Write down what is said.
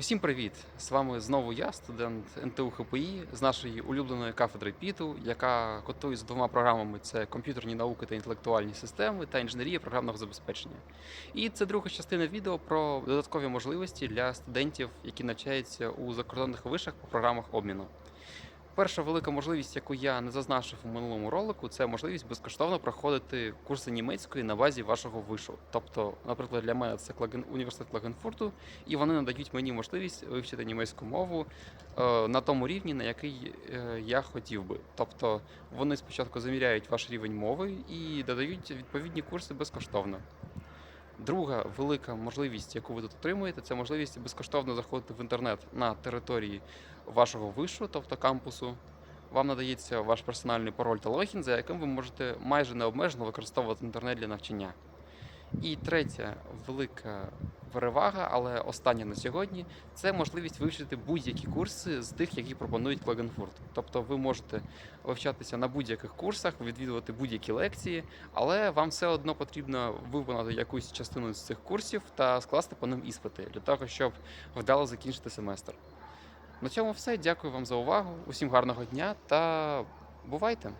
Усім привіт! З вами знову я, студент НТУ ХПІ з нашої улюбленої кафедри ПІТу, яка котує з двома програмами: це комп'ютерні науки та інтелектуальні системи та інженерія програмного забезпечення. І це друга частина відео про додаткові можливості для студентів, які навчаються у закордонних вишах по програмах обміну. Перша велика можливість, яку я не зазначив у минулому ролику, це можливість безкоштовно проходити курси німецької на базі вашого вишу. Тобто, наприклад, для мене це університет Клагенфурту, і вони надають мені можливість вивчити німецьку мову е, на тому рівні, на який е, я хотів би. Тобто вони спочатку заміряють ваш рівень мови і додають відповідні курси безкоштовно. Друга велика можливість, яку ви тут отримуєте, це можливість безкоштовно заходити в інтернет на території вашого вишу, тобто кампусу. Вам надається ваш персональний пароль та логін, за яким ви можете майже необмежено використовувати інтернет для навчання. І третя велика перевага, але остання на сьогодні, це можливість вивчити будь-які курси з тих, які пропонують Клагенфурт. Тобто ви можете вивчатися на будь-яких курсах, відвідувати будь-які лекції, але вам все одно потрібно виконати якусь частину з цих курсів та скласти по ним іспити для того, щоб вдало закінчити семестр. На цьому все. Дякую вам за увагу. Усім гарного дня та бувайте!